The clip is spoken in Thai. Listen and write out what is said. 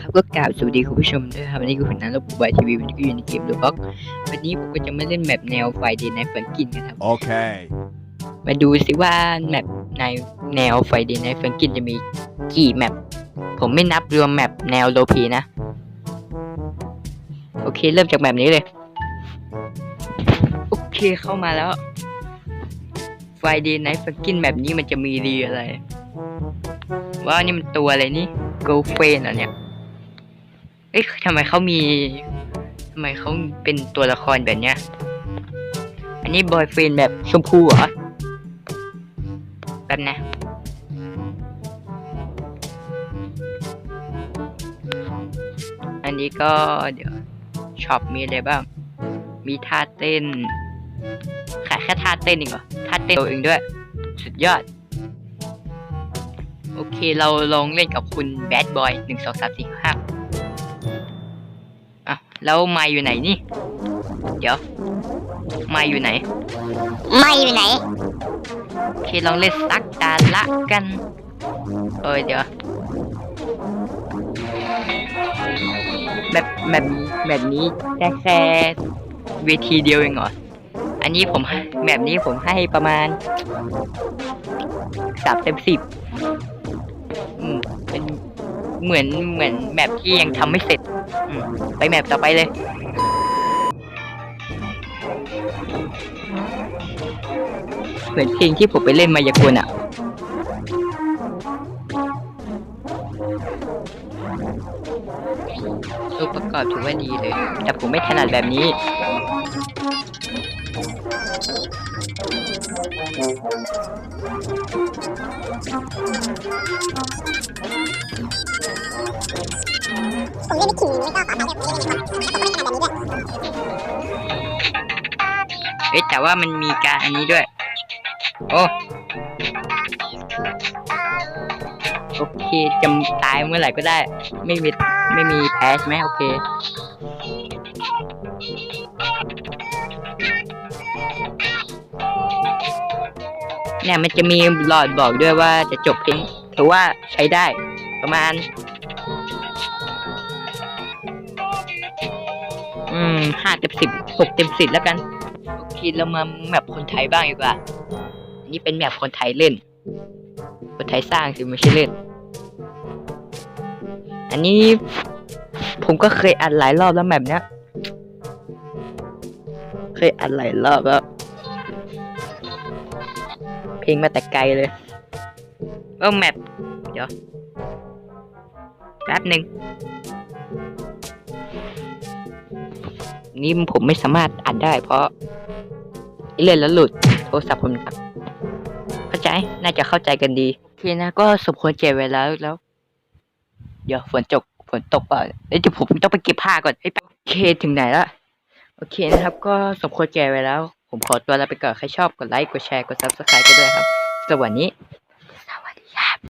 ครับก็กราบสวัสดีคุณผู้ชมด้วยครับวันนี้คือคุณนันและผมบายทีวีวันนี้ก็อยู่ในเกมดูบ็อกวันนี้ผมก็จะมาเล่นแมปแนวไฟเดย์ไนท์ฟันกินกันครับ Okay. มาดูสิว่าแมปในแนวไฟเดย์ไนท์ฟันกินจะมีกี่แมปผมไม่นับรวมแมปแนวโลพีนะ โอเคเริ่มจากแมปนี้เลย โอเคเข้ามาแล้วไฟเดย์ไนท์ฟันกินแมปนี้มันจะมีดีอะไรว่านี่มันตัวอะไรนี่ girlfriend เหรอเนี่ย เอ้ยทำไมเขามีทำไมเขาเป็นตัวละครแบบเนี้ย อันนี้บอยเฟนแบบชมพูเหรอแป๊บนะอันนี้ก็เดี๋ยวช็อปมีอะไรบ้าง มีท่าเต้นขายแค่ท่าเต้นเองเหรอท่าเต้นตัวเองด้วย สุดยอด โอเคเราลองเล่นกับคุณแบดบอยหนึ่งสองสามสี่ห้า อะแล้วมาอยู่ไหนนี่ เดี๋ยวมาอยู่ไหน ไม่อยู่ไหนโอเคลองเล่นสักตาละกันเออเดี๋ยวแบบแบบแบบนี้แค่แค่เวทีเดียวเองเหรอ อันนี้ผมให้แบบนี้ผมให้ประมาณสามเต็มสิบอืมเป็น เหมือนเหมือนแบบที่ยังทำไม่เสร็จไปแมปต่อไปเลย เหมือนเพลงที่ผมไปเล่นมายากลอะรูปประกอบถือว่าดีเลย แต่ผมไม่ถนัดแบบนี้ เอ้ยแต่ว่ามันมีการอันนี้ด้วย โอ้โอเคจำตายเมื่อไหร่ก็ได้ ไม่มีไม่มีแพ้ใช่ไหมโอเคเนี่ยมันจะมีหลอดบอกด้วยว่าจะจบเพลงถือว่าใช้ได้ประมาณ อืมห้าเต็มสิบหกเต็มสิบแล้วกันโอเคเรามาแมปคนไทยบ้างดีกว่า อันนี้เป็นแมปคนไทยเล่น คนไทยสร้างสิไม่ใช่เล่น อันนี้ผมก็เคยอัดหลายรอบแล้วแมปเนี้ย เคยอัดหลายรอบแล้ว เพลงมาแต่ไกลเลยเออแมปเดี๋ยวแป๊บหนึ่ง นี่ผมไม่สามารถอัดได้เพราะเล่นแล้วหลุดโทรศัพท์ผมดับ เข้าใจน่าจะเข้าใจกันดีโอเคนะ ก็สมควรเจ็บเวลาแล้ว เดี๋ยวฝนตกฝนตกเปล่าเอ้ยเดี๋ยวผมต้องไปเก็บผ้าก่อนเฮ้ยโอเคถึงไหนละโอเคนะครับ ก็สมควรแก่ไว้แล้ว ผมขอตัวลาไปก่อนใครชอบกดไลค์กดแชร์กดซับสไครต์กันด้วยครับสวัสดี